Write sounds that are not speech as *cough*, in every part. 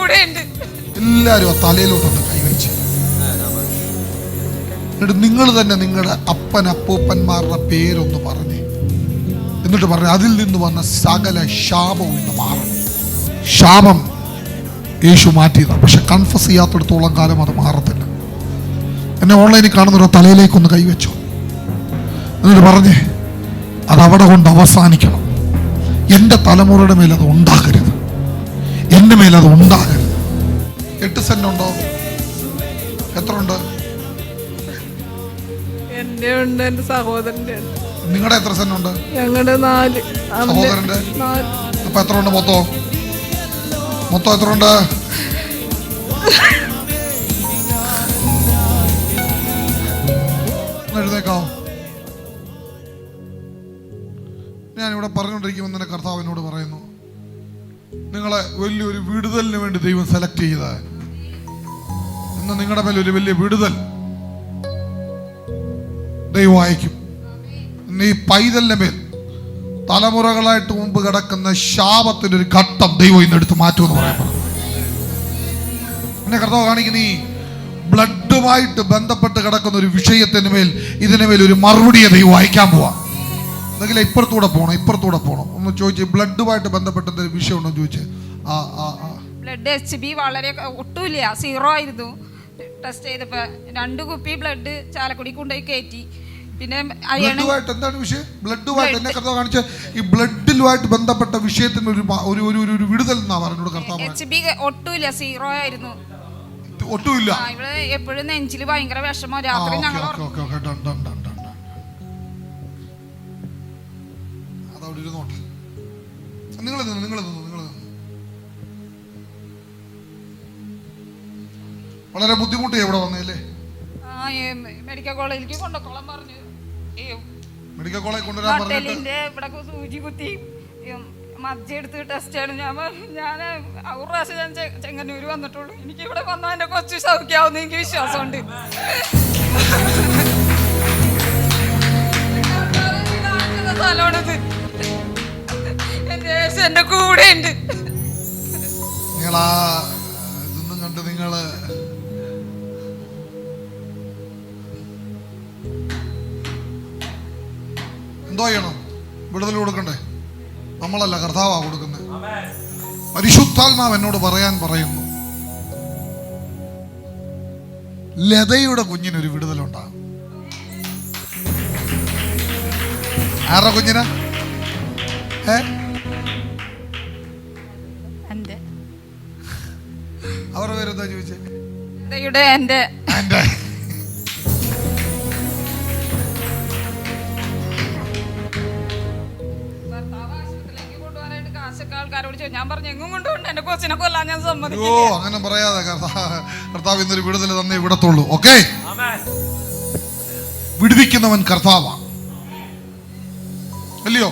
കൂടെ എല്ലാരും തലയിലോട്ടൊന്ന് കൈവച്ച് എന്നിട്ട് നിങ്ങൾ തന്നെ നിങ്ങളുടെ അപ്പൻ അപ്പൂപ്പന്മാരുടെ പേരൊന്ന് പറഞ്ഞ്. എന്നിട്ട് പറഞ്ഞു അതിൽ നിന്ന് വന്ന സകല ശാപവും ഇന്ന് മാറണം. ശാപം യേശു മാറ്റിയതാണ് പക്ഷെ കൺഫസ് ചെയ്യാത്തടത്തോളം കാലം അത് മാറത്തില്ല. എന്നെ ഓൺലൈനിൽ കാണുന്നൊരു തലയിലേക്കൊന്ന് കൈവച്ചു എന്നിട്ട് പറഞ്ഞേ അത് അവിടെ കൊണ്ട് അവസാനിക്കണം. എന്റെ തലമുറയുടെ മേൽ അത് ഉണ്ടാകരുത്. എന്റെ മേലെ അത് ഉണ്ടാകരുത്. എട്ട് സെന്റ് ഉണ്ടോ? എത്ര ഉണ്ട്? എന്റെ ഉണ്ട് എന്റെ സഹോദരന്റെ ഉണ്ട്. നിങ്ങളുടെ എത്ര സെന്റ് ഉണ്ട്? ഞങ്ങളുടെ നാല്. സഹോദരന്റെ? അപ്പൊ എത്ര ഉണ്ട് മൊത്തം? മൊത്തം എത്ര ഉണ്ട്? എഴുതേക്കോ എഴുന്നേക്കാവോ ഞാനിവിടെ പറഞ്ഞുകൊണ്ടിരിക്കുമ്പോൾ കർത്താവിനോട് കർത്താവ് പറയുന്നു. നിങ്ങളെ വലിയൊരു വിടുതലിന് വേണ്ടി ദൈവം സെലക്ട് ചെയ്ത. ഇന്ന് നിങ്ങളുടെ മേലെ ഒരു വലിയ വിടുതൽ ദൈവം അയക്കും. ഇന്ന് ഈ പൈതലിന്റെ മേൽ തലമുറകളായിട്ട് മുമ്പ് കിടക്കുന്ന ശാപത്തിന്റെ ഒരു ഘട്ടം ദൈവം ഇന്ന് എടുത്ത് മാറ്റുമെന്ന് പറയാൻ എന്നെ കർത്താവ് കാണിക്കുന്ന ഈ ബ്ലഡുമായിട്ട് ബന്ധപ്പെട്ട് കിടക്കുന്ന ഒരു വിഷയത്തിന് മേൽ ഇതിന് മേൽ ഒരു മറുപടിയെ ദൈവം അയക്കാൻ പോവാ. എന്തെങ്കിൽ ഇപ്പുറത്തൂടെ പോകണം ഇപ്പുറത്തൂടെ പോകണം ഒന്ന് ചോദിച്ച് ബ്ലഡുമായിട്ട് ബന്ധപ്പെട്ട എന്തെങ്കിലും വിഷയം ഉണ്ടോ ചോദിച്ച്. ആ ആ ആ. ബ്ലഡ് എച്ച് ബി വളരെ ഒട്ടുമില്ല സീറോ ആയിരുന്നു. ടെസ്റ്റ് ചെയ്തപ്പോ രണ്ട് കുപ്പി ബ്ലഡ് ചാലക്കുടി കൊണ്ടുപോയി കയറ്റി. പിന്നെ ബ്ലഡുമായിട്ട് എന്താണ് വിഷയം? ബ്ലഡുമായിട്ട് എന്നെ കർത്താവ് കാണിച്ച ഈ ബ്ലഡിലുമായിട്ട് ബന്ധപ്പെട്ട വിഷയത്തിന് ഒരു ഒരു ഒരു ഒരു- വിടുതൽ എന്നാ പറഞ്ഞോട് കർത്താവ് എച്ച് ബി ഒട്ടുമില്ല സീറോ ആയിരുന്നു. ഒട്ടുമില്ല. ഇവിടെ എപ്പോഴും നെഞ്ചിൽ ഭയങ്കര വിഷമം. രാത്രി ഞങ്ങൾ അതവിടെ ഇരുന്നോട്ടെ നിങ്ങൾ തന്നു നിങ്ങൾ തന്നു നിങ്ങൾ തന്നു വളരെ ബുദ്ധിമുട്ടി ഇവിടെ വന്നല്ലേ മെഡിക്കൽ കോളേജിലേക്ക് കൊണ്ടുപോകോളം പറഞ്ഞു ഈ മെഡിക്കൽ കോളേജ് കൊണ്ടുവരാൻ സൂചി കുത്തി മജ്ജ എടുത്ത് ടെസ്റ്റ് ചെയ്യണം ഞാൻ ഞാൻ ഒരു പ്രാവശ്യം ഞാൻ ചെ- ചെങ്ങന്നൂര് വന്നിട്ടുള്ളൂ എനിക്ക് ഇവിടെ വന്നാൽ എന്റെ കൊച്ചു സൗഖ്യാവുന്ന എനിക്ക് വിശ്വാസമുണ്ട് സ്ഥലമാണിത് കൂടെ ഉണ്ട്. വിടുതൽ കൊടുക്കണ്ടേ? നമ്മളല്ല കൊടുക്കുന്നത്. പരിശുദ്ധാത്മാവ് എന്നോട് പറയാൻ പറയുന്നു. ലതയുടെ കുഞ്ഞിനൊരു വിടുതലുണ്ടാകും ആരുടെ കുഞ്ഞിനാ? അവരുടെ പേരെന്താ ചോദിച്ചേ? എന്റെ ഞാൻ പറഞ്ഞു എങ്ങും കൊണ്ടുപോകണ്ട. എന്റെ കൊച്ചിനെ കൊല്ലാൻ ഞാൻ ഓ അങ്ങനെ പറയാതെ കർത്താവ് ഇന്നൊരു വിടുതൽ തന്നെ ഇവിടത്തുള്ളൂ. ഓക്കെ വിടുവിക്കുന്നവൻ കർത്താവാ. അല്ലയോ?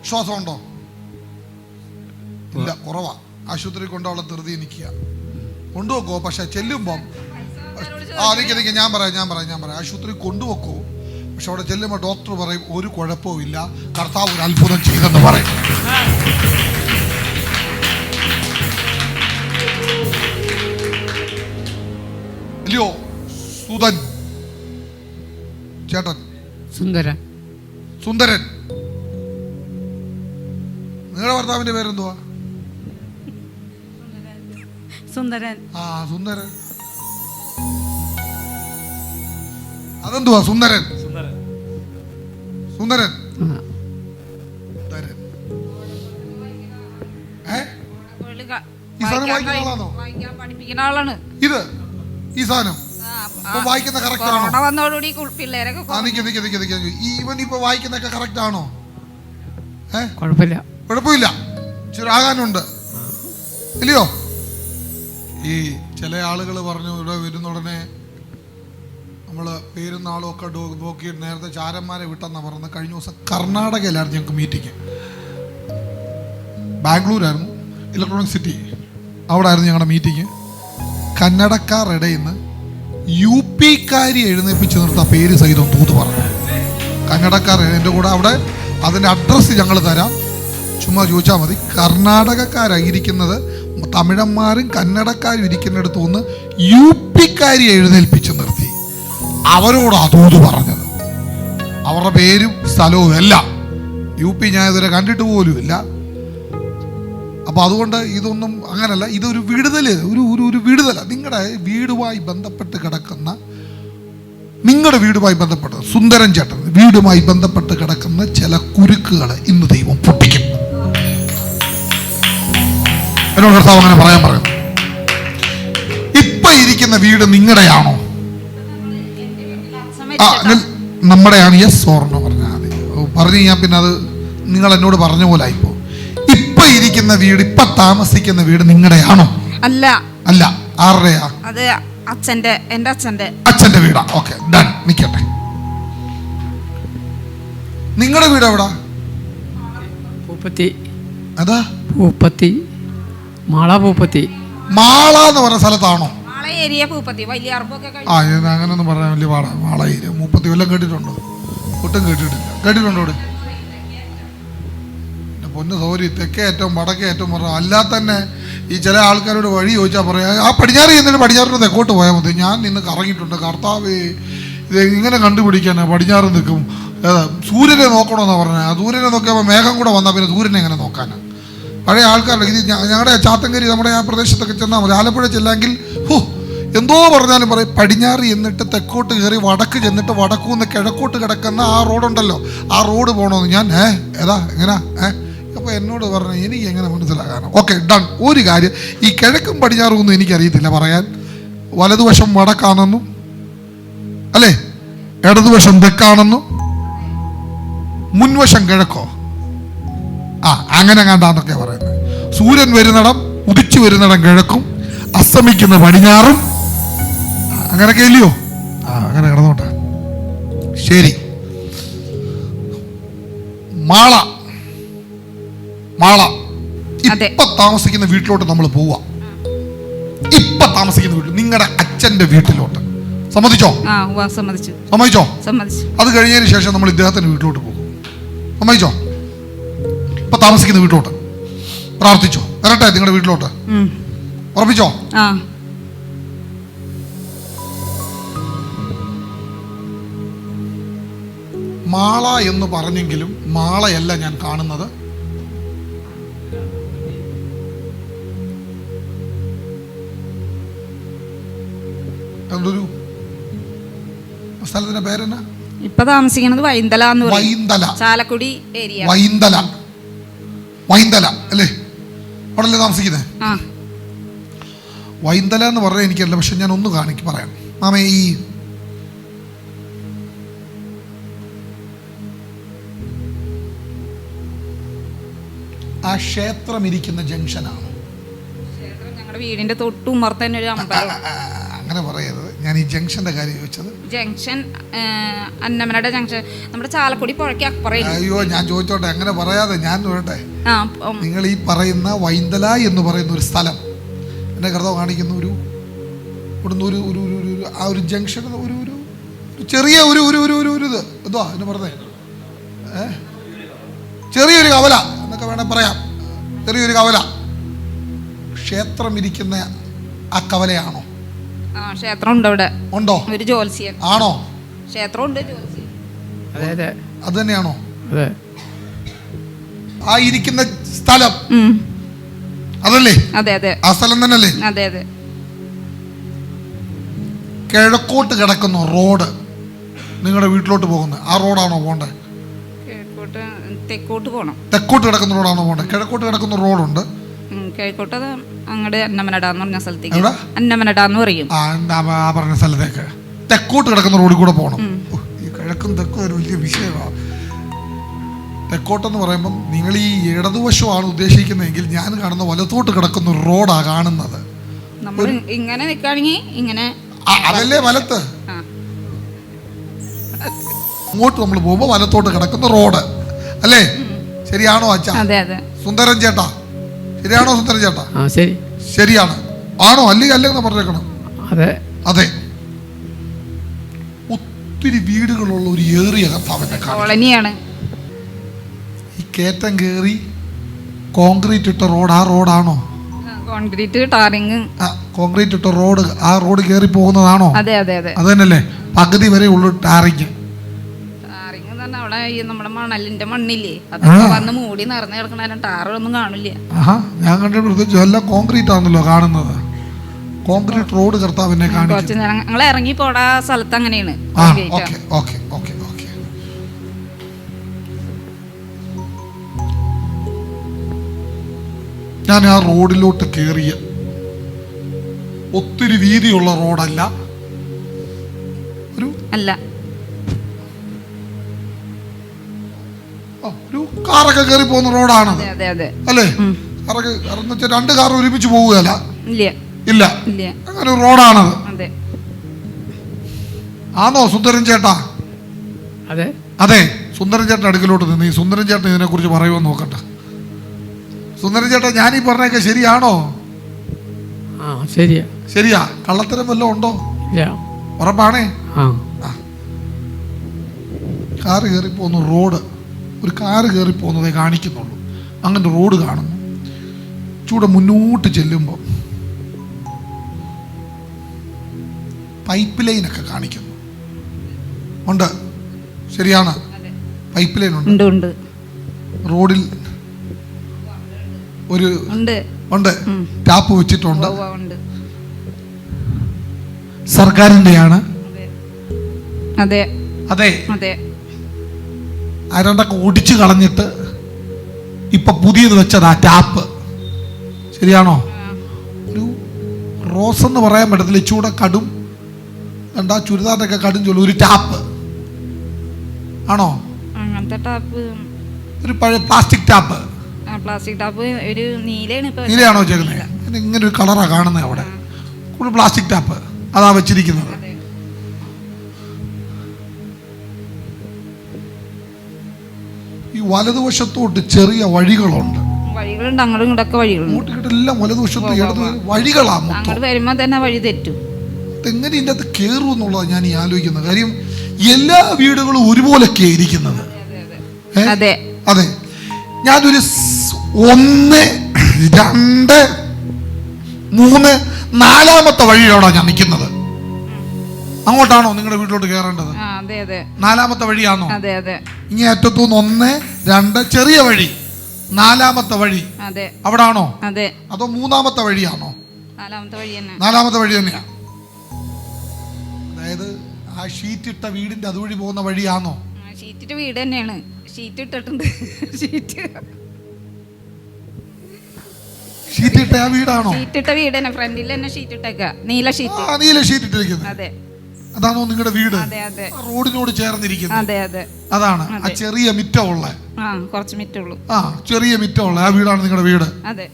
വിശ്വാസമുണ്ടോ? ഇല്ല കുറവാ. ആശുപത്രി കൊണ്ടുള്ള ധൃതി നിൽക്കുക കൊണ്ടുവെക്കോ പക്ഷെ ചെല്ലുമ്പം ആ നിൽക്കുക ഞാൻ പറയാം ഞാൻ പറയാം ഞാൻ പറയാം. ആശുപത്രി കൊണ്ടുവെക്കോ പക്ഷെ അവിടെ ചെല്ലുമ്പോൾ ഡോക്ടർ പറയും ഒരു കുഴപ്പവും ഇല്ല കർത്താവ് ഒരു അത്ഭുതം ചെയ്തെന്ന് പറയും. ഇല്ലയോ? സുതൻ ചേട്ടൻ. സുന്ദരൻ. സുന്ദരൻ. നിങ്ങളുടെ ഭർത്താവിന്റെ പേരെന്തുവാ? സുന്ദരൻ. ആ സുന്ദരൻ. അതെന്തുവാ സുന്ദരൻ? സുന്ദരൻ. ഇത് ഈ സാധനം. വായിക്കുന്ന കറക്റ്റ് ആണോ? ഇവൻ ഇപ്പൊ വായിക്കുന്നൊക്കെ കറക്റ്റ് ആണോ? ഏ? കുഴപ്പമില്ല. കുഴപ്പമില്ല. ഇച്ചിരി ആകാനുണ്ട്. ഇല്ലയോ? ഈ ചില ആളുകൾ പറഞ്ഞു ഇവിടെ വരുന്ന ഉടനെ നമ്മൾ പേരും നാളും ഒക്കെ നോക്കി നേരത്തെ ചാരന്മാരെ വിട്ടെന്നാ പറഞ്ഞത്. കഴിഞ്ഞ ദിവസം കർണാടകയിലായിരുന്നു ഞങ്ങൾക്ക് മീറ്റിംഗ് ബാംഗ്ലൂരായിരുന്നു ഇലക്ട്രോണിക് സിറ്റി അവിടെ ആയിരുന്നു ഞങ്ങളുടെ മീറ്റിംഗ് കന്നഡക്കാർ ഇടയിൽ നിന്ന് യു പിക്കാരി എഴുന്നേപ്പിച്ച് നിർത്ത പേര് സഹിതം തൂത്ത് പറഞ്ഞു. കന്നഡക്കാർ എന്റെ കൂടെ അവിടെ അതിന്റെ അഡ്രസ്സ് ഞങ്ങൾ തരാം. ചുമ്മാ ചോദിച്ചാൽ മതി. കർണാടകക്കാരായിരിക്കുന്നത് തമിഴന്മാരും കന്നടക്കാരും ഇരിക്കുന്നിടത്തു നിന്ന് യു പിക്കാരി എഴുന്നേൽപ്പിച്ച് നിർത്തി. അവരോട് അതൂത് പറഞ്ഞത്. അവരുടെ പേരും സ്ഥലവും എല്ലാം യു പി ഞാൻ ഇതുവരെ കണ്ടിട്ട് പോലുമില്ല അപ്പോൾ അതുകൊണ്ട് ഇതൊന്നും അങ്ങനല്ല ഇതൊരു വിടുതൽ ഒരു ഒരു ഒരു വിടുതല. നിങ്ങളുടെ വീടുമായി ബന്ധപ്പെട്ട് കിടക്കുന്ന നിങ്ങളുടെ വീടുമായി ബന്ധപ്പെട്ട സുന്ദരൻ ചേട്ടൻ വീടുമായി ബന്ധപ്പെട്ട് കിടക്കുന്ന ചില കുരുക്കുകൾ ഇന്ന് ദൈവം പൊട്ടിക്കും എന്നോട് കർത്താവ് അങ്ങനെ പറയാൻ പറയുന്നു ഇപ്പൊ ഇരിക്കുന്ന വീട് നിങ്ങളുടെയാണോ? ആ നമ്മുടെയാണ് യെസ് ഓർണോ പറഞ്ഞാൽ മതി. പറഞ്ഞു കഴിഞ്ഞാൽ പിന്നെ അത് നിങ്ങൾ എന്നോട് പറഞ്ഞ പോലെ ആയിപ്പോ. ഇപ്പൊ ഇരിക്കുന്ന വീട് ഇപ്പൊ താമസിക്കുന്ന വീട് നിങ്ങളുടെയാണോ? അല്ല. അല്ല ആരുടെയാ? അത് അച്ഛന്റെ എന്റെ അച്ഛന്റെ അച്ഛന്റെ വീടാ. ഓക്കെ ഡൺ നിക്കട്ടെ. നിങ്ങളുടെ വീട് എവിടാ? പൂപ്പത്തി. അതാ? പൂപ്പത്തി. മാള പൂപ്പത്തി. മാള എന്ന് പറഞ്ഞ സ്ഥലത്താണോ? ആ ഇത് അങ്ങനൊന്നും പറയാൻ വലിയ പാടാണ് മാള ഏരിയ. മുപ്പത്തി കൊല്ലം കേട്ടിട്ടുണ്ടോ? ഒട്ടും കേട്ടിട്ടില്ല. കേട്ടിട്ടുണ്ടോ ഇവിടെ എന്റെ പൊന്ന് സൗരി തെക്കേ ഏറ്റവും വടക്കേ ഏറ്റവും പറഞ്ഞു അല്ലാതെ തന്നെ ഈ ചില ആൾക്കാരോട് വഴി ചോദിച്ചാൽ പറയാ ആ പടിഞ്ഞാറ് ചെന്നിട്ട് പടിഞ്ഞാറിന് തെക്കോട്ട് പോയാൽ മതി. ഞാൻ നിന്ന് കറങ്ങിയിട്ടുണ്ട്. കർത്താവ് ഇത് ഇങ്ങനെ കണ്ടുപിടിക്കാനാ? പടിഞ്ഞാറ് നിൽക്കും. സൂര്യനെ നോക്കണമെന്നാണ് പറഞ്ഞത് ആ സൂര്യനെ നോക്കിയപ്പോൾ മേഘം കൂടെ വന്നാൽ പിന്നെ സൂര്യനെ എങ്ങനെ നോക്കാനാ? പഴയ ആൾക്കാരുടെ ഇത് ഞങ്ങളുടെ ചാത്തങ്കരി നമ്മുടെ ആ പ്രദേശത്തൊക്കെ ചെന്നാൽ മതി. ആലപ്പുഴ ചെല്ലാങ്കിൽ ഹോ എന്തോ പറഞ്ഞാലും പറയും പടിഞ്ഞാറ് എന്നിട്ട് തെക്കോട്ട് കയറി വടക്ക് ചെന്നിട്ട് വടക്കു നിന്ന് കിഴക്കോട്ട് കിടക്കുന്ന ആ റോഡുണ്ടല്ലോ. ആ റോഡ് പോകണമെന്ന് ഞാൻ ഏ ഏതാ എങ്ങനാ ഏ? അപ്പോൾ എന്നോട് പറഞ്ഞു എനിക്ക് എങ്ങനെ മനസ്സിലാകാനോ? Okay done. ഒരു കാര്യം ഈ കിഴക്കും പടിഞ്ഞാറും ഒന്നും എനിക്കറിയത്തില്ല പറയാൻ. വലതുവശം വടക്കാണെന്നും അല്ലേ? ഇടതുവശം തെക്കാണെന്നും മുൻവശം കിഴക്കോ? ആ അങ്ങനെ കണ്ടാന്നൊക്കെ പറയുന്നത്. സൂര്യൻ വരുന്നിടം ഉദിച്ചു വരുന്നിടം കിഴക്കും അസ്തമിക്കുന്ന പടിഞ്ഞാറും. അങ്ങനെ അങ്ങനൊക്കെ ഇല്ലയോ? ആ അങ്ങനെ കിടന്നോട്ടെ. ശരി. മാള. മാള. ഇപ്പൊ താമസിക്കുന്ന വീട്ടിലോട്ട് നമ്മൾ പോവാ ഇപ്പൊ താമസിക്കുന്ന വീട്ടിൽ നിങ്ങളുടെ അച്ഛന്റെ വീട്ടിലോട്ട്. സമ്മതിച്ചു. സമ്മതിച്ചോ? സമ്മതിച്ചു. അത് കഴിഞ്ഞതിന് ശേഷം നമ്മൾ ഇദ്ദേഹത്തിന്റെ വീട്ടിലോട്ട് പോകും. സമ്മതിച്ചോ? ഇപ്പൊ താമസിക്കുന്ന വീട്ടിലോട്ട്. പ്രാർത്ഥിച്ചോ. വരട്ടെ നിങ്ങളുടെ വീട്ടിലോട്ട്. ഉറപ്പിച്ചോ? മാള എന്ന് പറഞ്ഞെങ്കിലും മാളയല്ല ഞാൻ കാണുന്നത്. എന്തൊരു? സ്ഥലത്തിന്റെ പേരെന്നാ? ഇപ്പൊ താമസിക്കുന്നത് വൈന്തല വൈന്തല. ചാലക്കുടി ഏരിയ. വൈന്തല. വൈന്തല അല്ലേ? അവിടെ അല്ലേ താമസിക്കുന്നത് വൈന്തല എന്ന് പറഞ്ഞാൽ എനിക്കല്ല പക്ഷെ ഞാൻ ഒന്ന് കാണിക്ക് പറയാം. മാമേ ഈ ആ ക്ഷേത്രം ഇരിക്കുന്ന ജംഗ്ഷനാണ്. വീടിന്റെ തൊട്ടും *laughs* അങ്ങനെ പറയരുത്. ഞാൻ ഈ ജംഗ്ഷന്റെ കാര്യം ചോദിച്ചത്. ജംഗ്ഷൻ അന്നമനയുടെ ജംഗ്ഷൻ. നമ്മുടെ ചാലക്കുടി പുഴയ്ക്ക് അപ്പുറം അയ്യോ ഞാൻ ചോദിച്ചോട്ടെ അങ്ങനെ പറയാതെ ഞാൻ ആ നിങ്ങൾ ഈ പറയുന്ന വൈന്തല എന്ന് പറയുന്ന ഒരു സ്ഥലം എന്നെ കർത്താവ് കാണിക്കുന്ന ഒരു ഇവിടുന്ന് ഒരു ഒരു ഒരു ആ ഒരു ജംഗ്ഷൻ ഒരു ഒരു ചെറിയ ഒരു ഒരു ഒരു ഒരു ഒരു ഇത്. എന്തോ എന്ന് പറഞ്ഞേ? ചെറിയൊരു കവല എന്നൊക്കെ വേണേൽ പറയാം. ചെറിയൊരു കവല. ക്ഷേത്രം ഇരിക്കുന്ന ആ കവലയാണോ? ആ ക്ഷേത്രം ഉണ്ട് അവിടെ. ഉണ്ടോ? ഒരു ജോത്സ്യൻ ആണോ? ക്ഷേത്രം ഉണ്ട് ജോത്സ്യൻ അതെ അതെ. അത് തന്നെയാണോ? അതെ. ആ ഇരിക്കുന്ന സ്ഥലം. ഉം. അതല്ലേ? അതെ അതെ. ആ സ്ഥലം തന്നെയല്ലേ? അതെ അതെ. കിഴക്കോട്ട് കിടക്കുന്നു റോഡ്. നിങ്ങളുടെ വീട്ടിലോട്ട് പോകുന്നത്. ആ റോഡാണോ പോകേണ്ടത് കിഴക്കോട്ട് തെക്കോട്ട് പോകണം തെക്കോട്ട് കിടക്കുന്ന റോഡാണോ പോകേണ്ടത് കിഴക്കോട്ട് കിടക്കുന്ന റോഡുണ്ട്. ഉം, കിഴക്കോട്ട് അത് അങ്ങോട്ട് അന്നമനട എന്ന് പറഞ്ഞ സ്ഥലത്തേക്ക്. എവിടെ? അന്നമനട എന്ന് പറയും. ആ എന്താ ആ പറഞ്ഞ സ്ഥലത്തേക്ക്. തെക്കോട്ട് കിടക്കുന്ന റോഡിൽ കൂടെ പോകണം ഈ കിഴക്കും തെക്കും ഒരു വലിയ വിഷയമാണ് തെക്കോട്ടെന്ന് പറയുമ്പം നിങ്ങൾ ഈ ഇടതുവശമാണ് ഉദ്ദേശിക്കുന്നതെങ്കിൽ ഞാൻ കാണുന്ന വലത്തോട്ട് കിടക്കുന്ന ഒരു റോഡാണ് കാണുന്നത്. നമ്മൾ ഇങ്ങനെ നിൽക്കുകയാണെങ്കിൽ ഇങ്ങനെ ആ, അതല്ലേ വലത്ത്? ആ. അങ്ങോട്ട് നമ്മൾ പോകുമ്പോൾ വലത്തോട്ട് കിടക്കുന്ന റോഡ്. അല്ലേ? ശരിയാണോ അച്ഛാ? അതെ അതെ. സുന്ദരൻ ചേട്ടാ ശരിയാണോ സുന്ദരൻ ചേട്ടാ? ആ ശരി. ശരിയാണ്. ആണോ? അല്ലെങ്കിൽ അല്ലെന്ന് പറഞ്ഞേക്കണം? അതെ. അതെ. ഒത്തിരി വീടുകളുള്ള ഒരു ഏറിയ കോളനിയാണ്. ഈ കേറ്റം കയറി കോൺക്രീറ്റ് ഇട്ട റോഡ് ആ റോഡാണോ? Concrete tarring. കോൺക്രീറ്റ് ഇട്ട റോഡ് ആ റോഡ് കേറി പോകുന്നതാണോ? അതെ അതെ അതെ. അത് തന്നെയല്ലേ? പകുതി വരെ ഉള്ളു ടാറിങ്. അവിടെ ഈ നമ്മുടെ മണലിന്റെ മണ്ണില്ലേ? അതൊക്കെ വന്ന് മൂടി നിറഞ്ഞു കിടക്കണ ടാറൊന്നും കാണില്ല. ഞാൻ കണ്ടിട്ട് എല്ലാം കോൺക്രീറ്റ് ആണല്ലോ കാണുന്നത്. കോൺക്രീറ്റ് റോഡ് കർത്താവിനെ കാണിക്കും ഞങ്ങൾ ഇറങ്ങി പോടാ സ്ഥലത്ത് അങ്ങനെയാണ്. ഓക്കെ ഓക്കെ ഓക്കെ ഞാൻ ആ റോഡിലോട്ട് കയറിയ ഒത്തിരി വീതിയുള്ള റോഡല്ല ഒരു അല്ല. ഒരു കാറൊക്കെ കയറി പോകുന്ന റോഡാണ് അതെ. അതെ അതെ അല്ലേ. കാറൊക്കെ കാരണം വെച്ചാൽ രണ്ട് കാർ ഒരുമിച്ച് പോവുകയല്ല? ഇല്ല. അങ്ങനെ ഒരു റോഡാണത് അതെ. ആണോ സുന്ദരൻ ചേട്ടാ? അതെ. അതെ. സുന്ദരൻ ചേട്ടൻ അടുക്കലോട്ട് നിന്ന്. ഈ സുന്ദരൻ ചേട്ടൻ ഇതിനെക്കുറിച്ച് പറയുമോ എന്ന് നോക്കട്ടെ. സുന്ദരൻ ചേട്ടാ ഞാൻ ഈ പറഞ്ഞൊക്കെ ശരിയാണോ? ആ ശരിയാ. ശരിയാ? കള്ളത്തരം വല്ലതും ഉണ്ടോ? ഉറപ്പാണേ? ആ. കാറ് കയറി പോകുന്നു റോഡ്. ഒരു കാറ് കയറി പോകുന്നതേ കാണിക്കുന്നുള്ളൂ. അങ്ങനെ റോഡ് കാണുന്നു. ചൂടെ മുന്നോട്ട് ചെല്ലുമ്പോൾ പൈപ്പ് ലൈനൊക്കെ കാണിക്കുന്നു. ഉണ്ട്? ശരിയാണ്? അതെ. പൈപ്പ് ലൈൻ ഉണ്ട്? ഉണ്ട് ഉണ്ട്. റോഡിൽ ഒരു ഉണ്ട്. ഉണ്ട്? ടാപ്പ് വെച്ചിട്ടുണ്ട്. ഉണ്ട്. സർക്കാരിന്റെയാണ് അതെ. അതെ. അതെ അരണ്ടൊക്കെ ഒടിച്ചു കളഞ്ഞിട്ട് ഇപ്പൊ പുതിയത് വെച്ചതാ ടാപ്പ്. ശരിയാണോ? ആ, ഒരു റോസ് എന്ന് പറയാൻ പറ്റത്തില്ല. ചൂടെ കടും. എന്താ ചുരിദാറിനൊക്കെ കടും ചൊല്ലു. ഒരു ടാപ്പ്. ആണോ? ഒരു പഴയ പ്ലാസ്റ്റിക് ടാപ്പ്. പ്ലാസ്റ്റിക് ടാപ്പ് ഒരു നീലയാണ് ചേരുന്നത് ഇങ്ങനെ ഒരു കളറാ കാണുന്നത് അവിടെ. ഒരു പ്ലാസ്റ്റിക് ടാപ്പ്. അതാ വെച്ചിരിക്കുന്നത്. ഈ വലതുവശത്തോട്ട് ചെറിയ വഴികളുണ്ട്. വഴികളുണ്ട് അങ്ങോട്ടും ഇങ്ങോട്ടൊക്കെ വഴികളുണ്ട്. എല്ലാം വലതുവശത്ത് ഇടത് വഴികളാ അങ്ങോട്ട് വരുമ്പോ തന്നെ വഴി തെറ്റും. എങ്ങനെ ഇതിന്റെ അകത്ത് കയറും എന്നുള്ളതാണ് ഞാൻ ഈ ആലോചിക്കുന്നത്. കാര്യം എല്ലാ വീടുകളും ഒരുപോലൊക്കെയാണ് ഇരിക്കുന്നത്? അതെ അതെ ഞാനൊരു ഒന്ന് രണ്ട് മൂന്ന് നാലാമത്തെ വഴിയോടാണ് ഞാൻ നിൽക്കുന്നത്. അങ്ങോട്ടാണോ നിങ്ങളുടെ വീട്ടിലോട്ട് കയറേണ്ടത്? അതെ അതെ. നാലാമത്തെ വഴിയാണോ അതെ അതെ. ഇനി അറ്റത്തുനിന്ന് ഒന്ന് രണ്ട് ചെറിയ വഴി. നാലാമത്തെ വഴി. അതെ. അവിടെ ആണോ അതെ. അതോ മൂന്നാമത്തെ വഴിയാണോ നാലാമത്തെ വഴി തന്നെ. നാലാമത്തെ വഴി തന്നെയാ. അതായത് ആ ഷീറ്റ് ഇട്ട വീടിന്റെ അതുവഴി പോകുന്ന വഴിയാണോ ഷീറ്റിട്ട് വീട് തന്നെയാണ്. ഷീറ്റ് ഇട്ടിട്ടുണ്ട്. ഷീറ്റ്. ഷീറ്റ് ഇട്ട ആ വീടാണോ? ഷീറ്റ് ഇട്ട വീട് തന്നെ. ഫ്രണ്ടിൽ തന്നെ ഷീറ്റ് ഇട്ടേക്ക. നീല ഷീറ്റ്. ആ നീല ഷീറ്റ് ഇട്ടിരിക്കുന്നത് അതെ. അതാണോ നിങ്ങളുടെ വീട്? റോഡിനോട് ചേർന്നിരിക്കുന്നത്. അതെ അതെ. അതാണ്. ആ ചെറിയ മിറ്റമുള്ള. ആ കുറച്ച് മിറ്റുള്ളൂ ആ ചെറിയ മിറ്റമുള്ള. ആ വീടാണ് നിങ്ങളുടെ വീട്. അതെ.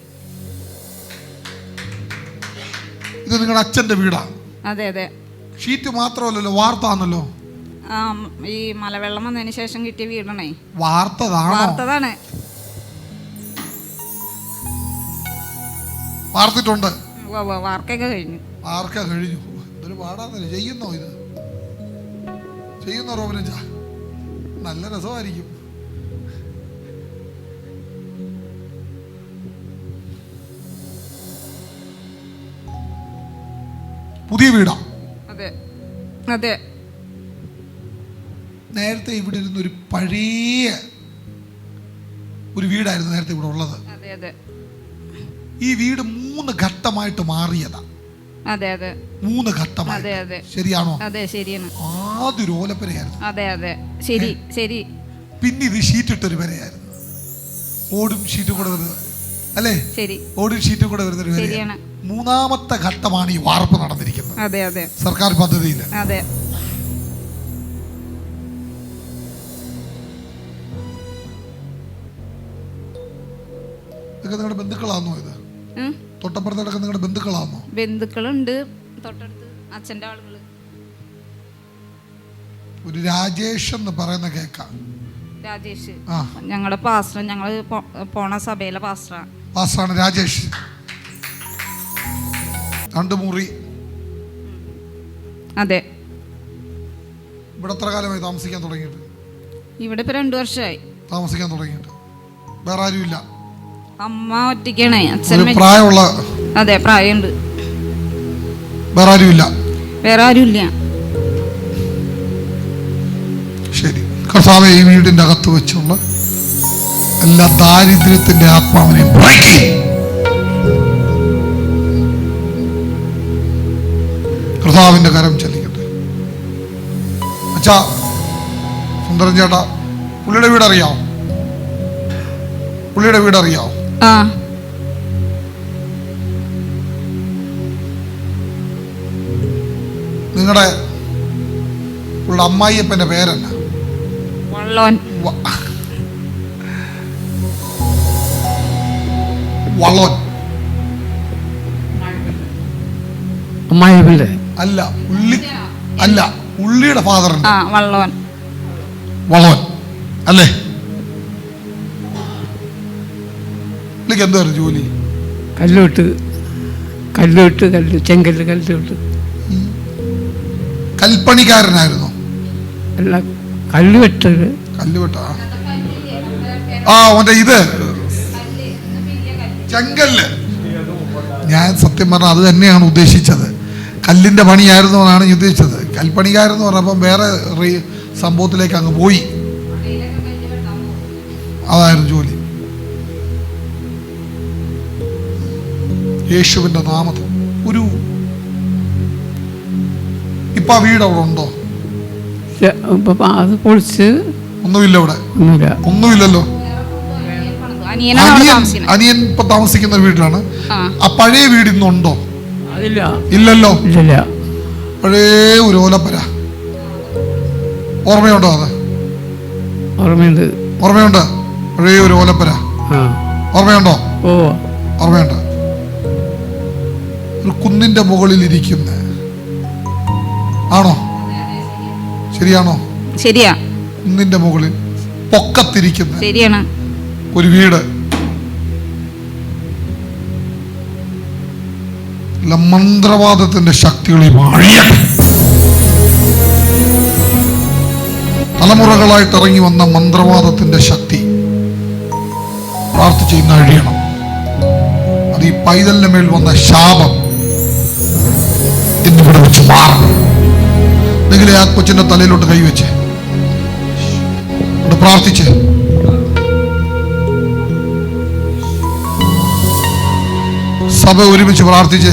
ഇത് നിങ്ങളുടെ അച്ഛന്റെ വീടാ. അതെ അതെ. ഷീറ്റ് മാത്രമല്ലല്ലോ വാർത്താന്നല്ലോ. ആ ഈ മലവെള്ളം വന്നതിന് ശേഷം കിട്ടിയ വീടാണേ. വാർത്തതാണോ? വാർത്തതാണ്. വാർത്തിട്ടുണ്ട്. വാർക്കൊക്കെ കഴിഞ്ഞു. വാർക്ക കഴിഞ്ഞു. ഇതൊരു പാടാന്നില്ല? ചെയ്യുന്നോ ഇത്? ചെയ്യുന്നോ റോബിനച്ച നല്ല രസമായിരിക്കും. പുതിയ വീടാ. അതെ. അതെ. നേരത്തെ ഇവിടെ ഇരുന്ന ഒരു പഴയ ഒരു വീടായിരുന്നു നേരത്തെ ഇവിടെ ഉള്ളത്. ഈ വീട് മൂന്ന് ഘട്ടമായിട്ട് മാറിയതാ. അതെ അതെ. മൂന്ന് അതെ ഘട്ടമായിട്ട് അതെ. ശരിയാണോ? അതെ ശരിയാണ്. ആദ്യ ഒരു ഓലപ്പരയായിരുന്നു. അതെ അതെ. ശരി ശരി. പിന്നെ ഇത് ഷീറ്റ് ഇട്ടൊരു വരയായിരുന്നു ഓടും ഷീറ്റും കൂടെ വരുന്നത് അല്ലേ? ശരി. ഓടും ഷീറ്റും കൂടെ വരുന്നൊരു വര ശരിയാണ്. മൂന്നാമത്തെ ഘട്ടമാണ് ഈ വാർപ്പ് നടന്നിരിക്കുന്നത്. അതെ അതെ. സർക്കാർ പദ്ധതിയിൽ അതെ. ഇതൊക്കെ നിങ്ങളുടെ ബന്ധുക്കളാണോ ഇത്? ഉം. തൊട്ടപ്പുറത്തൊക്കെ നിങ്ങളുടെ ബന്ധുക്കളാണോ? ബന്ധുക്കളുണ്ട്. തൊട്ടടുത്ത് അച്ഛന്റെ ആളുകൾ ഒരു രാജേഷ് എന്ന് പറയുന്ന കേക്കാം. രാജേഷ്. ഞങ്ങളുടെ പാസ്റ്റർ ഞങ്ങൾ പോണ സഭയിലെ പാസ്റ്ററാണ് പാസ്സാണ് രാജേഷ്. രണ്ട് മുറി. അതെ. ഇവിടെ എത്ര കാലമായി താമസിക്കാൻ തുടങ്ങിയിട്ട്? ഇവിടെ ഇപ്പൊ രണ്ടു വർഷമായി. താമസിക്കാൻ തുടങ്ങിയിട്ട്. വേറെ ആരുമില്ല. അമ്മ ഒറ്റയ്ക്കാണ്. അച്ഛൻ പ്രായമുള്ള അതെ പ്രായമുണ്ട്. വേറെ ആരുമില്ല വേറെ ആരുമില്ല. ശരി. കർത്താവ് ഈ വീടിന്റെ അകത്ത് വെച്ചുള്ള എല്ലാ ദാരിദ്ര്യത്തിന്റെ ആത്മാവിനെ break കർത്താവിന്റെ കരം ചലിക്കട്ടെ. അച്ഛാ സുന്ദരൻ ചേട്ടാ പുള്ളിയുടെ വീട് അറിയാവോ പുള്ളിയുടെ വീട് അറിയാവോ ആ. നിങ്ങളുടെ ഉള്ള അമ്മായിയപ്പന്റെ പേരെന്നാ വള്ളോൻ. വള്ളോൻ. അമ്മായിപ്പില്ലേ അല്ല ഉള്ളി അല്ല ഉള്ളിയുടെ ഫാദർ ആ വള്ളോൻ. വളവൻ അല്ലേ? പുള്ളിക്ക് എന്തായിരുന്നു ജോലി? കല്ലോട്ട് കല്ലോട്ട് കല്ല് ചെങ്കല്ല് കല്ലോട്ട്. കൽപ്പണിക്കാരനായിരുന്നു. അല്ല കല്ലുവെട്ട് കല്ലുവെട്ട ആ മറ്റേ ഇത്. ചെങ്കല്ല്. ഞാൻ സത്യം പറഞ്ഞാൽ അത് തന്നെയാണ് ഉദ്ദേശിച്ചത്. കല്ലിന്റെ പണിയായിരുന്നു എന്നാണ് ഞാൻ ഉദ്ദേശിച്ചത്. കൽപ്പണിക്കാരെന്ന് പറഞ്ഞപ്പം വേറെ സംഭവത്തിലേക്ക് അങ്ങ് പോയി. അതായിരുന്നു ജോലി. യേശുവിന്റെ നാമത്തിൽ. ഒരു ഇപ്പൊ ആ വീട് അവിടെ ഉണ്ടോ? അത് പൊളിച്ച് ഒന്നുമില്ല ഇവിടെ. ഒന്നുമില്ലല്ലോ. അനിയൻ ഇപ്പൊ താമസിക്കുന്ന വീട്ടിലാണ്. ആ പഴയ വീട് ഇന്നുണ്ടോ? അതില്ല. ഇല്ലല്ലോ. ഇല്ലില്ല. പഴയ ഒരു ഓലപ്പര. ഓർമ്മയുണ്ടോ അത്? ഓർമ്മയുണ്ട്. ഓർമ്മയുണ്ട്? പഴയ ഒരു ഓലപ്പര. ആ. ഓർമ്മയുണ്ടോ? ഓ. ഓർമ്മയുണ്ട്. ഒരു കുന്നിന്റെ മുകളിൽ ഇരിക്കുന്ന. ആണോ? ശരിയാണോ? ശരിയാ. കുന്നിന്റെ മുകളിൽ പൊക്കത്തിരിക്കുന്ന. ശരിയാണ്. ഒരു വീട്. മന്ത്രവാദത്തിന്റെ ശക്തികളെ അഴിയട്ടെ തലമുറകളായിട്ട് ഇറങ്ങി വന്ന മന്ത്രവാദത്തിന്റെ ശക്തി. പ്രാർത്ഥിച്ച് ഇന്ന് അഴിയണം. അത് ഈ പൈതലിന് മേൽ വന്ന ശാപം. ഇന്നിവിടെ വെച്ച് മാറണം നിങ്ങളെ ആ കൊച്ചിന്റെ തലയിലോട്ട് കൈവച്ച് ഇവിടെ പ്രാർത്ഥിച്ച്. സഭ ഒരുമിച്ച് പ്രാർത്ഥിച്ച്.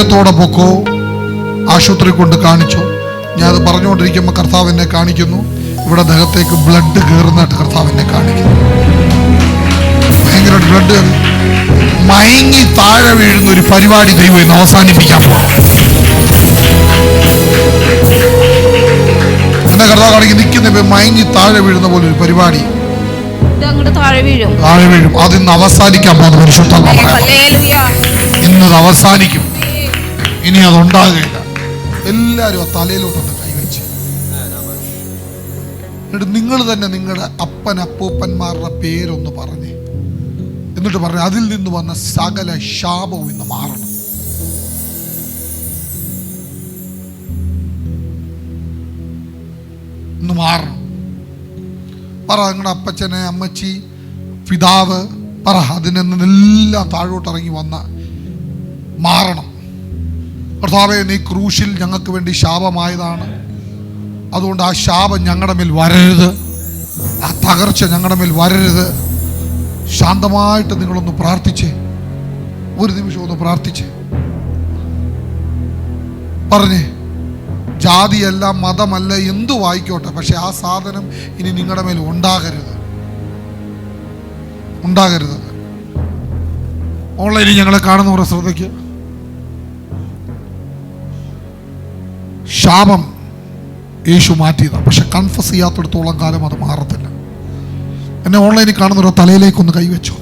ധൈര്യത്തോടെ പൊക്കോ. ആശുപത്രി കൊണ്ട് കാണിച്ചു. ഞാൻ അത് പറഞ്ഞുകൊണ്ടിരിക്കുമ്പോൾ കർത്താവ് എന്നെ കാണിക്കുന്നു. ഇവിടെ ദേഹത്തേക്ക് ബ്ലഡ് കയറുന്നതായിട്ട് കർത്താവ് എന്നെ കാണിക്കുന്നു. ഭയങ്കര ബ്ലഡ് മയങ്ങി താഴെ വീഴുന്ന ഒരു പരിപാടി ദൈവം ഇന്ന് അവസാനിപ്പിക്കാൻ പോകും എന്നെ കർത്താവ് കാണിക്കും നിൽക്കുന്ന മയങ്ങി താഴെ വീഴുന്ന പോലെ ഒരു പരിപാടി താഴെ വീഴും. അതിന്ന് അവസാനിക്കാൻ പോകുന്ന പരിശുദ്ധ. ഇന്നത് അവസാനിക്കും. ഇനി അതുണ്ടാകില്ല. എല്ലാവരും ആ തലയിലോട്ടൊന്ന് കൈവച്ച് എന്നിട്ട് നിങ്ങൾ തന്നെ നിങ്ങളുടെ അപ്പൻ അപ്പൂപ്പന്മാരുടെ പേരൊന്ന് പറഞ്ഞ്. എന്നിട്ട് പറഞ്ഞു അതിൽ നിന്ന് വന്ന സകല ശാപവും ഇന്ന് മാറണം. ഇന്ന് മാറണം. പറ നിങ്ങളുടെ അപ്പച്ചനെ അമ്മച്ചി പിതാവ് പറ അതിൽ നിന്നെല്ലാം താഴോട്ട് ഇറങ്ങി വന്ന മാറണം. കർത്താവെ നീ ക്രൂശിൽ ഞങ്ങൾക്ക് വേണ്ടി ശാപമായതാണ്. അതുകൊണ്ട് ആ ശാപം ഞങ്ങളുടെ മേൽ വരരുത്. ആ തകർച്ച ഞങ്ങളുടെ മേൽ വരരുത്. ശാന്തമായിട്ട് നിങ്ങളൊന്ന് പ്രാർത്ഥിച്ചേ. ഒരു നിമിഷം ഒന്ന് പ്രാർത്ഥിച്ചേ. പറഞ്ഞേ ജാതിയല്ല മതമല്ല എന്തു വായിക്കോട്ടെ പക്ഷെ ആ സാധനം ഇനി നിങ്ങളുടെ മേൽ ഉണ്ടാകരുത്. ഉണ്ടാകരുത്. ഓൺലൈനിൽ ഞങ്ങളെ കാണുന്നവരുടെ ശ്രദ്ധയ്ക്ക് ശാപം യേശു മാറ്റിയതാണ്. പക്ഷെ കൺഫസ് ചെയ്യാത്തടത്തോളം കാലം അത് മാറത്തില്ല. എന്നെ ഓൺലൈനിൽ കാണുന്നൊരു തലയിലേക്കൊന്ന് കൈവച്ചു.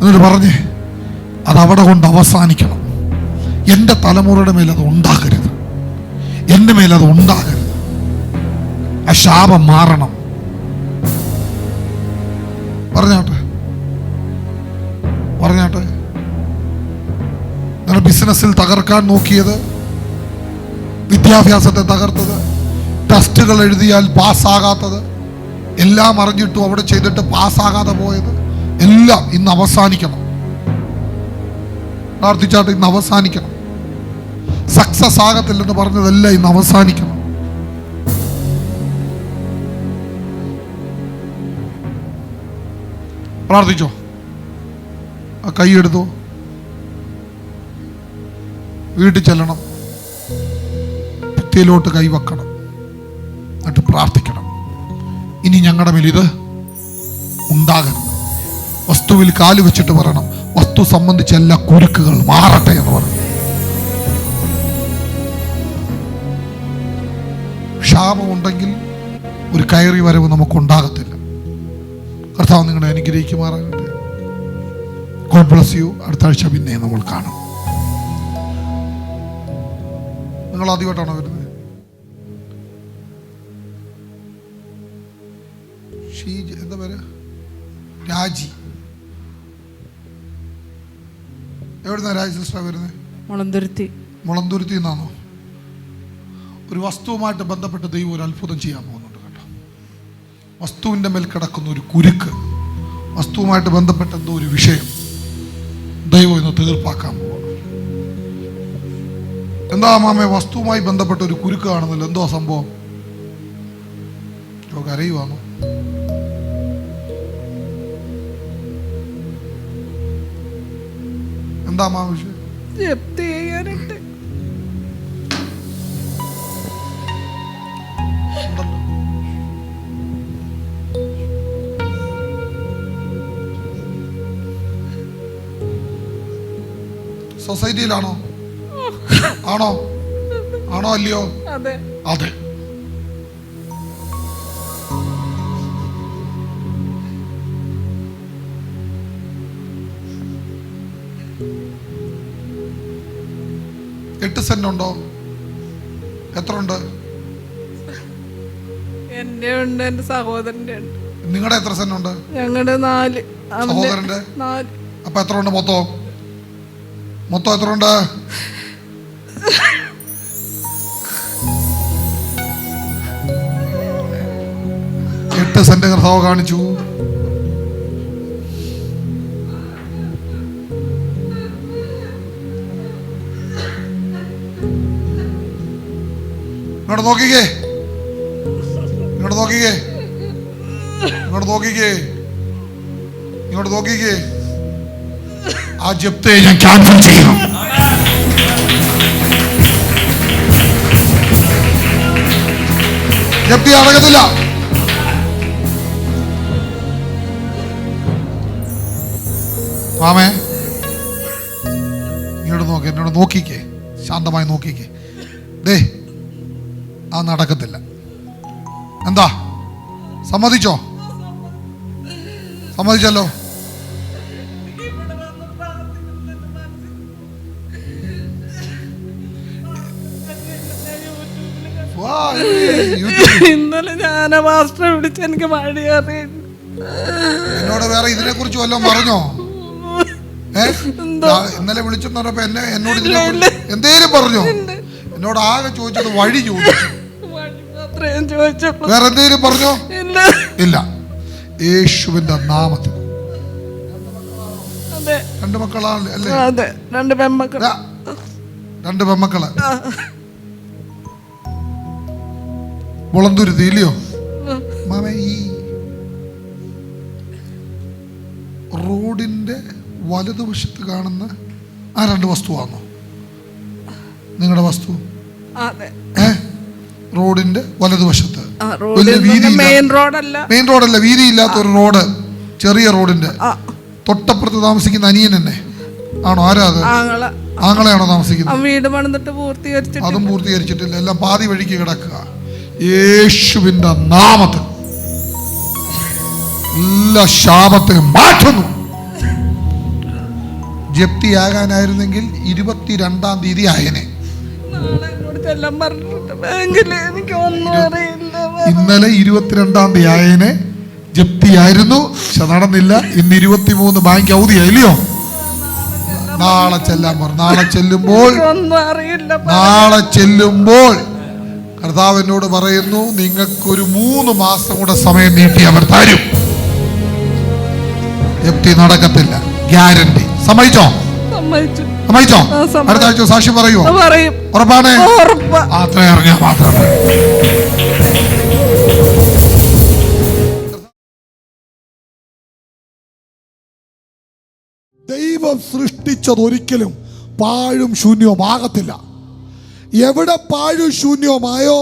എന്നിട്ട് പറഞ്ഞേ അത് അവിടെ കൊണ്ട് അവസാനിക്കണം. എന്റെ തലമുറയുടെ മേൽ അത് ഉണ്ടാകരുത്. എന്റെ മേൽ അത് ഉണ്ടാകരുത്. ആ ശാപം മാറണം. പറഞ്ഞാട്ടെ? പറഞ്ഞാട്ടെ? നിങ്ങൾ ബിസിനസ്സിൽ തകർക്കാൻ നോക്കിയത് വിദ്യാഭ്യാസത്തെ തകർത്തത്. ടെസ്റ്റുകൾ എഴുതിയാൽ പാസ്സാകാത്തത്. എല്ലാം അറിഞ്ഞിട്ടും അവിടെ ചെയ്തിട്ട് പാസ്സാകാതെ പോയത്. എല്ലാം ഇന്ന് അവസാനിക്കണം. പ്രാർത്ഥിച്ചാട്ട് ഇന്ന് അവസാനിക്കണം. സക്സസ് ആകത്തില്ലെന്ന് പറഞ്ഞതെല്ലാം ഇന്ന് അവസാനിക്കണം. പ്രാർത്ഥിച്ചോ? ആ കൈ എടുത്തോ? വീട്ടിൽ ചെല്ലണം. ഭിത്തിയിലോട്ട് കൈവക്കണം. എന്നിട്ട് പ്രാർത്ഥിക്കണം. ഇനി ഞങ്ങളുടെ മേലിത് ഉണ്ടാകരുത്. വസ്തുവിൽ കാൽ വെച്ചിട്ട് പറയണം വസ്തു സംബന്ധിച്ച എല്ലാ കുരുക്കുകൾ മാറട്ടെ എന്ന് പറഞ്ഞു. ക്ഷാമമുണ്ടെങ്കിൽ ഒരു കയറി വരവ് നമുക്കുണ്ടാകത്തില്ല. കർത്താവ് നിങ്ങളെ അനുഗ്രഹിക്കുമാറാകട്ടെ. ഗോഡ് ബ്ലസ് യു അടുത്ത ആഴ്ച പിന്നെ നമ്മൾ കാണും. നിങ്ങൾ ആദ്യമായിട്ടാണോ വരുന്നത്? രാജി. എവിടുന്ന രാജി സിസ്റ്റർ വരുന്നത് മുളന്തുരുത്തി. മുളന്തുരുത്തി നിന്നാണോ ഒരു വസ്തുവുമായിട്ട് ബന്ധപ്പെട്ട് ദൈവം ഒരു അത്ഭുതം ചെയ്യാൻ പോകുന്നുണ്ട് കേട്ടോ. വസ്തുവിന്റെ മേൽ കിടക്കുന്ന ഒരു കുരുക്ക് വസ്തുവുമായിട്ട് ബന്ധപ്പെട്ട എന്തോ ഒരു വിഷയം ദൈവം ഇന്ന് തീർപ്പാക്കാൻ പോകുന്നു. എന്താ മാമേ വസ്തുവുമായി ബന്ധപ്പെട്ട ഒരു കുരുക്ക് കാണുന്നില്ല എന്തോ സംഭവം? അറിയുവാണോ? കരയുവാണോ എന്താ ആവശ്യം ജപ്തി ചെയ്യാനായിട്ട്. സൊസൈറ്റിയിലാണോ? ആണോ? ആണോ അല്ലയോ? അതെ. അതെ. സെന്റ് ഉണ്ടോ എത്ര ഉണ്ട് എന്റെ ഉണ്ട് എന്റെ സഹോദരന്റെ ഉണ്ട്. നിങ്ങളുടെ എത്ര സെന്റ് ഉണ്ട് ഞങ്ങളുടെ നാല് സഹോദരന്റെ? നാല്. അപ്പൊ എത്ര ഉണ്ട് മൊത്തം? മൊത്തം എത്ര ഉണ്ട് എട്ട് സെന്റ് കർത്താവ് കാണിച്ചു. ഇങ്ങോട്ട് നോക്കിക്കേ. ഇങ്ങോട്ട് നോക്കിക്കേ. ഇങ്ങോട്ട് നോക്കിക്കേ. ഇങ്ങോട്ട് നോക്കിക്കേ. ആ ജപ്തയെ ഞാൻ ക്യാൻസൽ ചെയ്യണം. ജപ്തി അടങ്ങത്തില്ല മാമേ ഇങ്ങോട്ട് നോക്കി എന്നോട് നോക്കിക്കേ. ശാന്തമായി നോക്കിക്കേ. ദേ നടക്കത്തില്ല. എന്താ? സമ്മതിച്ചോ? സമ്മതിച്ചല്ലോ. ഇന്നലെ ഞാൻ മാസ്റ്റർ മാസ്റ്ററെ വിളിച്ച് എനിക്ക് എന്നോട് വേറെ ഇതിനെ കുറിച്ച് വല്ലതും പറഞ്ഞോ? ഇന്നലെ വിളിച്ചെന്ന് പറഞ്ഞപ്പോ എന്നെ എന്നോട് ഇതിനെ എന്തേലും പറഞ്ഞോ? എന്നോട് ആകെ ചോദിച്ചത് വഴി ചോദിച്ചു. വേറെ എന്തെങ്കിലും പറഞ്ഞോ? ഇല്ല. ഇല്ല. യേശുവിന്റെ നാമത്തിൽ. രണ്ട് മക്കളാണ് അല്ലേ? അതെ. രണ്ട് പെൺമക്കള രണ്ട് പെമ്മക്കൾ മുളന്തുരുത്തി ഇല്ലയോ മാമ ഈ റോഡിന്റെ വലതുവശത്ത് കാണുന്ന ആ രണ്ട് വസ്തുവാണോ? നിങ്ങളുടെ വസ്തു? അതെ. റോഡിന്റെ വലതുവശത്ത്. മെയിൻ റോഡല്ല. മെയിൻ റോഡല്ല. വീതിയില്ലാത്ത ഒരു റോഡ് ചെറിയ റോഡിന്റെ. തൊട്ടപ്പുറത്ത് താമസിക്കുന്ന അനിയൻ തന്നെ ആണോ? ആരാ അത്? ആങ്ങള. ആങ്ങളെയാണോ താമസിക്കുന്നത്? വീട് പണിതിട്ട് പൂർത്തീകരിച്ചിട്ട് അതും പൂർത്തീകരിച്ചിട്ടില്ല. എല്ലാം പാതി വഴിക്ക് കിടക്കുക. യേശുവിന്റെ നാമത്തിൽ. എല്ലാ ശാപത്തെ മാറ്റുന്നു. ജപ്തിയാകാനായിരുന്നെങ്കിൽ ഇരുപത്തിരണ്ടാം തീയതി ആയനെ. എനിക്ക് ഒന്നും അറിയില്ല. ഇന്നലെ ഇരുപത്തിരണ്ടാം തീയതി ആയനെ ജപ്തിയായിരുന്നു. പക്ഷെ നടന്നില്ല. ഇന്ന് ഇരുപത്തിമൂന്ന് ബാങ്ക് അവധിയായില്ലയോ നാളെ ചെല്ലാൻ പറഞ്ഞു. നാളെ ചെല്ലുമ്പോൾ നാളെ ചെല്ലുമ്പോൾ കർത്താവിനോട് പറയുന്നു നിങ്ങൾക്കൊരു മൂന്ന് മാസം കൂടെ സമയം നീട്ടി അവർ തരും. ജപ്തി നടക്കത്തില്ല. ഗ്യാരണ്ടി. സമ്മതിച്ചോ? സമ്മതിച്ചു. സമ്മതിച്ചോ അടുത്ത ആഴ്ച സാക്ഷി പറയുമോ അത് പറയും. ഉറപ്പാണ്? ഉറപ്പാ. അത്ര ഇറങ്ങിയാ മാത്രം ദൈവം സൃഷ്ടിച്ചത് ഒരിക്കലും പാഴും ശൂന്യവുമാകത്തില്ല എവിടെ പാഴും ശൂന്യവുമായോ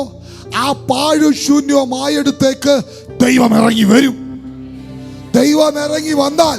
ആ പാഴും ശൂന്യവുമായടുത്തേക്ക് ദൈവം ഇറങ്ങി വരും. ദൈവം ഇറങ്ങി വന്നാൽ